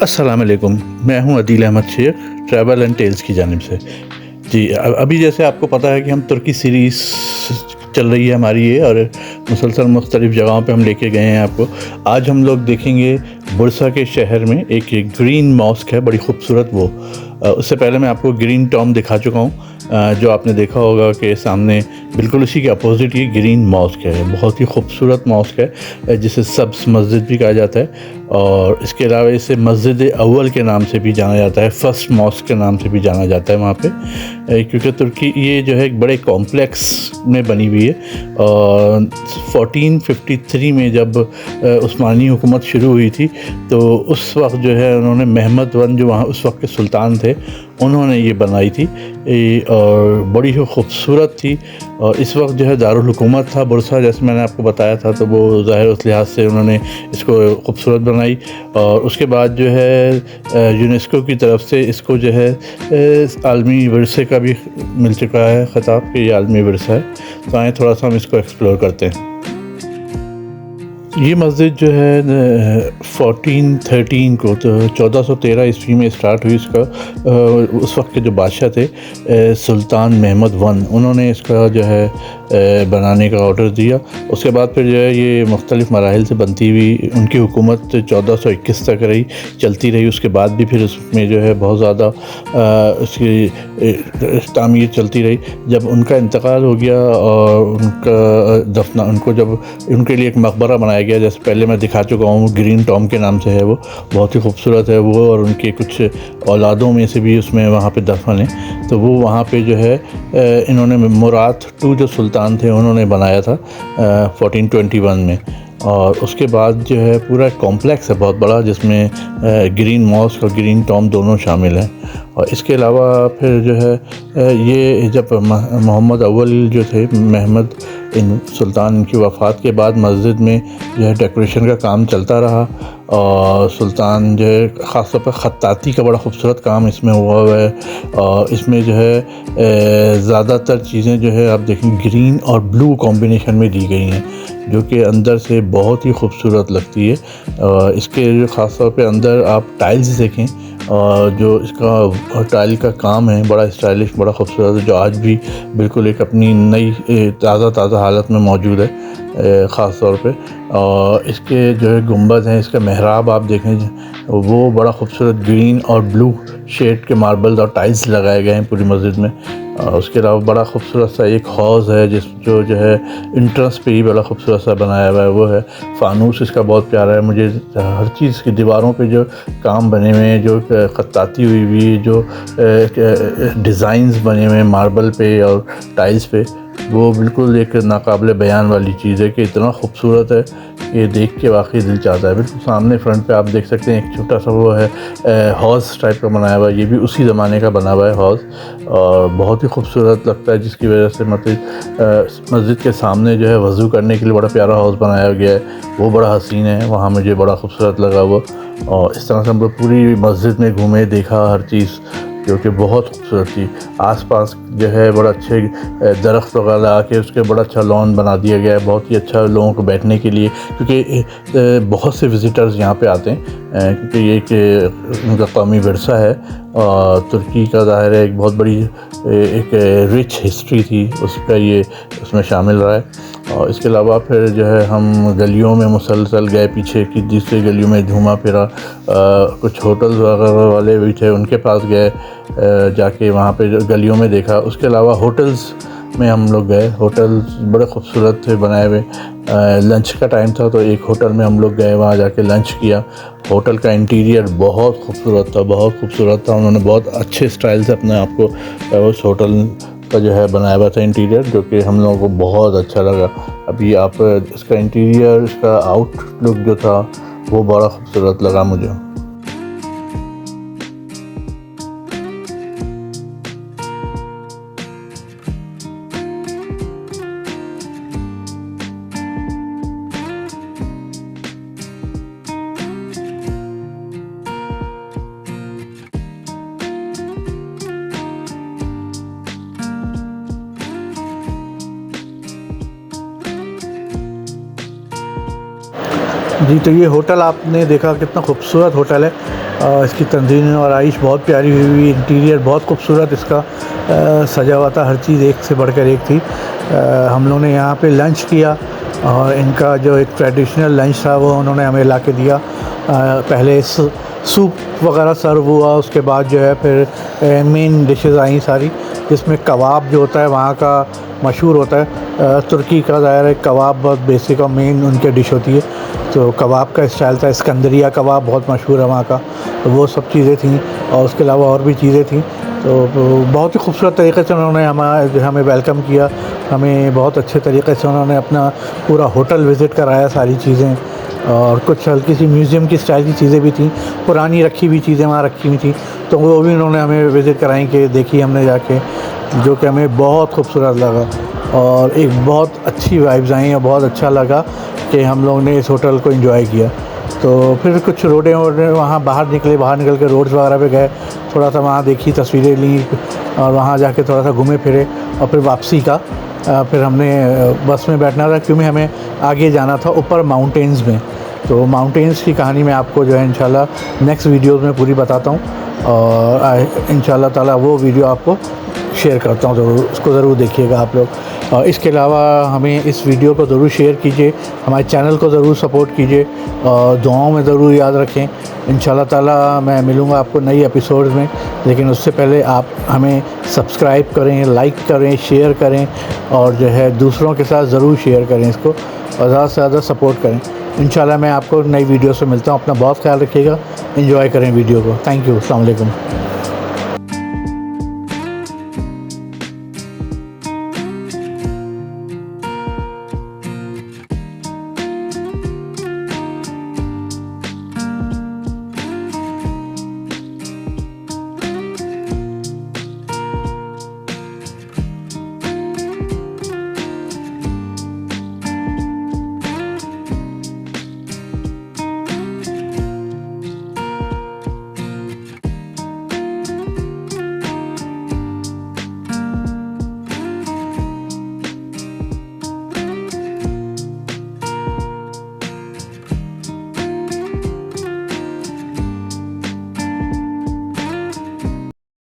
السلام علیکم، میں ہوں عدیل احمد شیخ ٹریول اینڈ ٹیلز کی جانب سے۔ جی ابھی جیسے آپ کو پتہ ہے کہ ہم ترکی سیریز چل رہی ہے ہماری یہ، اور مسلسل مختلف جگہوں پہ ہم لے کے گئے ہیں آپ کو۔ آج ہم لوگ دیکھیں گے برسا کے شہر میں ایک گرین ماسک ہے، بڑی خوبصورت وہ۔ اس سے پہلے میں آپ کو گرین ٹام دکھا چکا ہوں جو آپ نے دیکھا ہوگا کہ سامنے بالکل اسی کے اپوزٹ یہ گرین ماسک ہے، بہت ہی خوبصورت ماسک ہے جسے سبز مسجد بھی کہا جاتا ہے، اور اس کے علاوہ اسے مسجد اول کے نام سے بھی جانا جاتا ہے، فرسٹ ماسک کے نام سے بھی جانا جاتا ہے وہاں پہ کیونکہ ترکی یہ جو ہے ایک بڑے کمپلیکس میں بنی ہوئی ہے، اور فورٹین ففٹی تھری میں جب عثمانی حکومت شروع ہوئی تھی، تو اس وقت جو ہے انہوں نے محمد ون جو وہاں، اس وقت کے سلطان تھے انہوں نے یہ بنائی تھی۔ اور بڑی ہی خوبصورت تھی۔ اور اس وقت جو ہے دارالحکومت تھا، برسا جیسے میں نے آپ کو بتایا تھا، تو وہ ظاہر اس لحاظ سے انہوں نے اس کو خوبصورت بنائی۔ اور اس کے بعد جو ہے یونیسکو کی طرف سے اس کو جو ہے عالمی ورثے کا بھی مل چکا ہے خطاب، کہ یہ عالمی ورثہ ہے۔ تو آئیں تھوڑا سا ہم اس کو ایکسپلور کرتے ہیں۔ یہ مسجد جو ہے فورٹین تھرٹین کو، تو چودہ سو تیرہ عیسوی میں اسٹارٹ ہوئی اس کا اس وقت کے جو بادشاہ تھے سلطان محمد ون انہوں نے اس کا جو ہے بنانے کا آرڈر دیا۔ اس کے بعد پھر جو ہے، یہ مختلف مراحل سے بنتی ہوئی، ان کی حکومت چودہ سو اکیس تک رہی، چلتی رہی۔ اس کے بعد بھی پھر اس میں جو ہے، بہت زیادہ اس کی تعمیر چلتی رہی۔ جب ان کا انتقال ہو گیا اور ان کا دفنا ان کو جب ان کے لیے ایک مقبرہ بنایا گیا گیا۔ جیسے پہلے میں دکھا چکا ہوں گرین ٹام کے نام سے ہے وہ۔ بہت ہی خوبصورت ہے وہ، اور ان کے کچھ اولادوں میں سے بھی اس میں وہاں پہ دفن ہیں۔ تو وہ وہاں پہ جو ہے انہوں نے مراد ٹو جو سلطان تھے، انہوں نے بنایا تھا فورٹین ٹوینٹی ون میں۔ اور اس کے بعد جو ہے، پورا کمپلیکس ہے، بہت بڑا، جس میں گرین ماسک اور گرین ٹام دونوں شامل ہیں۔ اور اس کے علاوہ پھر جو ہے یہ جب محمد اول جو تھے، محمد ان سلطان کی وفات کے بعد مسجد میں جو ہے ڈیکوریشن کا کام چلتا رہا اور سلطان جو ہے خاص طور پر خطاطی کا بڑا خوبصورت کام اس میں ہوا ہوا ہے اور اس میں جو ہے زیادہ تر چیزیں جو ہے آپ دیکھیں گرین اور بلو کمبینیشن میں دی گئی ہیں، جو کہ اندر سے بہت ہی خوبصورت لگتی ہے۔ اس کے جو خاص طور پہ اندر آپ ٹائلز دیکھیں جو اس کا ٹائل کا کام ہے، بڑا اسٹائلش بڑا خوبصورت، جو آج بھی بالکل ایک اپنی نئی تازہ تازہ حالت میں موجود ہے خاص طور پہ۔ اور اس کے جو ہے گنبد ہیں، اس کا محراب آپ دیکھیں جی، وہ بڑا خوبصورت گرین اور بلو شیڈ کے ماربلز اور ٹائلز لگائے گئے ہیں پوری مسجد میں۔ اس کے علاوہ بڑا خوبصورت سا ایک حوض ہے، جس جو جو ہے انٹرنس پہ ہی بڑا خوبصورت سا بنایا ہوا ہے، وہ ہے فانوس، اس کا بہت پیارا ہے۔ مجھے ہر چیز کی دیواروں پہ جو کام بنے ہوئے ہیں، جو خطاطی ہوئی ہوئی، جو ڈیزائنز بنے ہوئے ہیں، ماربل پہ اور ٹائلز پہ۔ وہ بالکل ایک ناقابل بیان والی چیز ہے کہ اتنا خوبصورت ہے کہ دیکھ کے واقعی دل چاہتا ہے۔ بالکل سامنے فرنٹ پہ آپ دیکھ سکتے ہیں، ایک چھوٹا سا وہ ہے ہاؤس ٹائپ کا بنایا ہوا ہے۔ یہ بھی اسی زمانے کا بنا ہوا ہے ہاؤس۔ اور بہت ہی خوبصورت لگتا ہے، جس کی وجہ سے مطلب مسجد کے سامنے جو ہے وضو کرنے کے لیے بڑا پیارا ہاؤس بنایا گیا ہے۔ وہ بڑا حسین ہے، وہاں مجھے بڑا خوبصورت لگا وہ اور اس طرح سے ہم لوگ پوری مسجد میں گھومے، دیکھا، ہر چیز۔ جو کہ بہت خوبصورت تھی آس پاس جو ہے بڑا اچھے درخت وغیرہ لگا کے اس کے بڑا اچھا لان بنا دیا گیا ہے، بہت ہی اچھا لوگوں کو بیٹھنے کے لیے، کیونکہ بہت سے وزٹرز یہاں پہ آتے ہیں کیونکہ یہ کہ ان کا قومی ورثہ ہے اور ترکی کا ظاہر ہے ایک بہت بڑی ایک رچ ہسٹری تھی، اس کا یہ، اس میں شامل رہا ہے۔ اور اس کے علاوہ پھر جو ہے ہم گلیوں میں مسلسل گئے پیچھے کی دوسرے گلیوں میں جھوما پھرا کچھ ہوٹلز وغیرہ والے بھی تھے، ان کے پاس گئے جا کے وہاں پہ گلیوں میں دیکھا۔ اس کے علاوہ ہوٹلز میں ہم لوگ گئے، ہوٹل بڑے خوبصورت تھے، بنائے ہوئے۔ لنچ کا ٹائم تھا تو ایک ہوٹل میں ہم لوگ گئے، وہاں جا کے لنچ کیا۔ ہوٹل کا انٹیریئر بہت خوبصورت تھا، بہت خوبصورت تھا۔ انہوں نے بہت اچھے اسٹائل سے اپنے آپ کو اس ہوٹل کا جو ہے بنایا ہوا تھا انٹیریئر، جو کہ ہم لوگوں کو بہت اچھا لگا۔ ابھی آپ، اس کا انٹیریئر، اس کا آؤٹ لک جو تھا، وہ بڑا خوبصورت لگا مجھے۔ جی تو یہ ہوٹل آپ نے دیکھا کتنا خوبصورت ہوٹل ہے۔ اس کی تنظیم اور آئیش بہت پیاری ہوئی ہوئی، انٹیریئر بہت خوبصورت، اس کا سجا ہوا تھا ہر چیز ایک سے بڑھ کر ایک تھی۔ ہم لوگوں نے یہاں پہ لنچ کیا اور ان کا جو ایک ٹریڈیشنل لنچ تھا وہ انہوں نے ہمیں لا کے دیا۔ پہلے سوپ وغیرہ سرو ہوا، اس کے بعد جو ہے پھر مین ڈشز آئیں ساری۔ جس میں کباب جو ہوتا ہے وہاں کا مشہور ہوتا ہے ترکی کا ظاہر ہے، کباب بہت بیسک اور مین ان کی ڈش ہوتی ہے۔ تو کباب کا اسٹائل تھا، اسکندریہ کباب بہت مشہور ہے وہاں کا۔ تو وہ سب چیزیں تھیں اور اس کے علاوہ اور بھی چیزیں تھیں۔ تو بہت ہی خوبصورت طریقے سے انہوں نے ہمیں ہمیں ویلکم کیا۔ ہمیں بہت اچھے طریقے سے انہوں نے اپنا پورا ہوٹل وزٹ کرایا، ساری چیزیں۔ اور کچھ ہلکی سی میوزیم کی اسٹائل کی چیزیں بھی تھیں، پرانی رکھی ہوئی چیزیں وہاں رکھی ہوئی تھیں۔ تو وہ بھی انہوں نے ہمیں وزٹ کرائیں کہ دیکھی ہم نے جا کے، جو کہ ہمیں بہت خوبصورت لگا۔ اور ایک بہت اچھی وائبز آئیں اور بہت اچھا لگا کہ ہم لوگوں نے اس ہوٹل کو انجوائے کیا۔ تو پھر کچھ روڈیں ووڈیں وہاں باہر نکلے، باہر نکل کے روڈس وغیرہ پہ گئے۔ تھوڑا سا وہاں دیکھی، تصویریں لیں اور وہاں جا کے تھوڑا سا گھومے پھرے اور پھر واپسی کا۔ پھر ہم نے بس میں بیٹھنا تھا کیونکہ ہمیں آگے جانا تھا اوپر ماؤنٹینز میں۔ تو ماؤنٹینس کی کہانی میں آپ کو جو ہے انشاءاللہ نیکسٹ ویڈیوز میں پوری بتاتا ہوں۔ اور ان شاء اللہ تعالیٰ وہ ویڈیو آپ کو شیئر کرتا ہوں، ضرور، اس کو ضرور دیکھیے گا آپ لوگ۔ اور اس کے علاوہ ہمیں اس ویڈیو کو ضرور شیئر کیجیے، ہمارے چینل کو ضرور سپورٹ کیجیے۔ اور دعاؤں میں ضرور یاد رکھیں۔ ان شاء اللہ تعالیٰ میں ملوں گا آپ کو نئی ایپیسوڈ میں۔ لیکن اس سے پہلے آپ ہمیں سبسکرائب کریں لائک کریں شیئر کریں۔ اور جو ہے، دوسروں کے ساتھ ضرور شیئر کریں اس کو۔ اور زیادہ سے زیادہ سپورٹ کریں۔ انشاءاللہ میں آپ کو نئی ویڈیو سے ملتا ہوں۔ اپنا بہت خیال رکھیے گا۔ انجوائے کریں ویڈیو کو۔ تھینک یو السلام علیکم۔